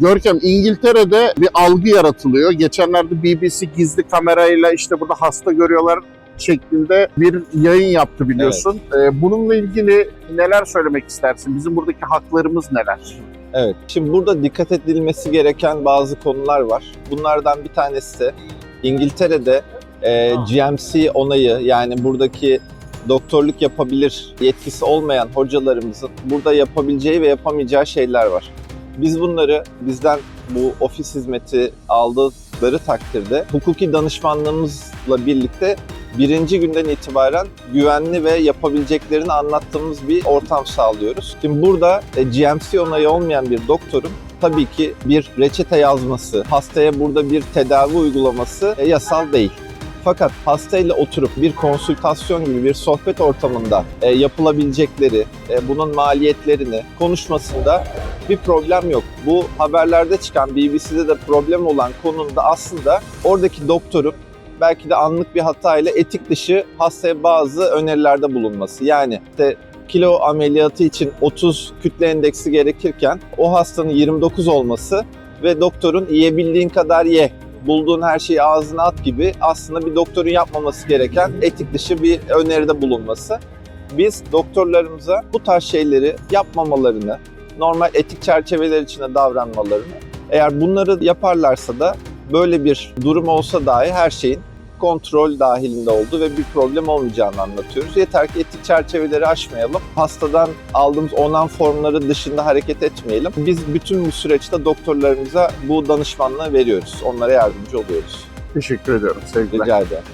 Görkem İngiltere'de bir algı yaratılıyor. Geçenlerde BBC gizli kamerayla işte burada hasta görüyorlar şeklinde bir yayın yaptı biliyorsun. Ee, bununla ilgili neler söylemek istersin? Bizim buradaki haklarımız neler? Evet. Şimdi burada dikkat edilmesi gereken bazı konular var. Bunlardan bir tanesi de İngiltere'de e, GMC onayı yani buradaki doktorluk yapabilir yetkisi olmayan hocalarımızın burada yapabileceği ve yapamayacağı şeyler var. Biz bunları bizden bu ofis hizmeti aldıkları takdirde hukuki danışmanlığımızla birlikte birinci günden itibaren güvenli ve yapabileceklerini anlattığımız bir ortam sağlıyoruz. Şimdi burada e, GMC onayı olmayan bir doktorun tabii ki bir reçete yazması, hastaya burada bir tedavi uygulaması e, yasal değil. Fakat hastayla oturup bir konsültasyon gibi bir sohbet ortamında e, yapılabilecekleri, e, bunun maliyetlerini konuşmasında bir problem yok. Bu haberlerde çıkan BBC'de de problem olan konunun da aslında oradaki doktorun belki de anlık bir hatayla etik dışı hastaya bazı önerilerde bulunması. Yani işte kilo ameliyatı için 30 kütle endeksi gerekirken o hastanın 29 olması ve doktorun yiyebildiğin kadar ye, bulduğun her şeyi ağzına at gibi aslında bir doktorun yapmaması gereken etik dışı bir öneride bulunması. Biz doktorlarımıza bu tarz şeyleri yapmamalarını, normal etik çerçeveler içinde davranmalarını, eğer bunları yaparlarsa da böyle bir durum olsa dahi her şeyin kontrol dahilinde olduğu ve bir problem olmayacağını anlatıyoruz. Yeter ki etik çerçeveleri aşmayalım. Hastadan aldığımız onan formları dışında hareket etmeyelim. Biz bütün bu süreçte doktorlarımıza bu danışmanlığı veriyoruz. Onlara yardımcı oluyoruz. Teşekkür ediyorum sevgiler. Rica ederim.